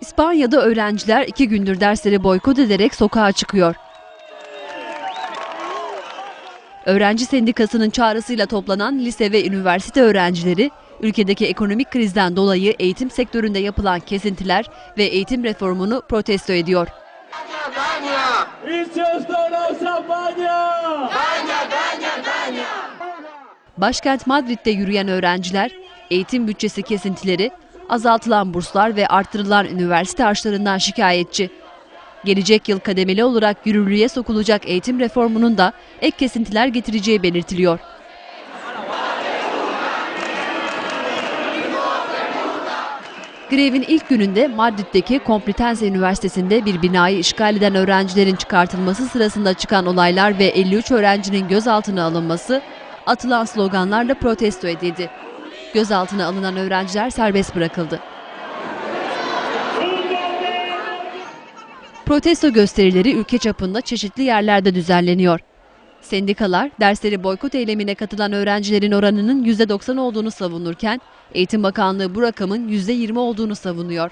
İspanya'da öğrenciler iki gündür dersleri boykot ederek sokağa çıkıyor. Öğrenci Sendikası'nın çağrısıyla toplanan lise ve üniversite öğrencileri, ülkedeki ekonomik krizden dolayı eğitim sektöründe yapılan kesintiler ve eğitim reformunu protesto ediyor. Başkent Madrid'de yürüyen öğrenciler, eğitim bütçesi kesintileri, azaltılan burslar ve arttırılan üniversite harçlarından şikayetçi. Gelecek yıl kademeli olarak yürürlüğe sokulacak eğitim reformunun da ek kesintiler getireceği belirtiliyor. Grevin ilk gününde Madrid'deki Complutense Üniversitesi'nde bir binayı işgal eden öğrencilerin çıkartılması sırasında çıkan olaylar ve 53 öğrencinin gözaltına alınması atılan sloganlarla protesto edildi. Gözaltına alınan öğrenciler serbest bırakıldı. Protesto gösterileri ülke çapında çeşitli yerlerde düzenleniyor. Sendikalar dersleri boykot eylemine katılan öğrencilerin oranının %90 olduğunu savunurken Eğitim Bakanlığı bu rakamın %20 olduğunu savunuyor.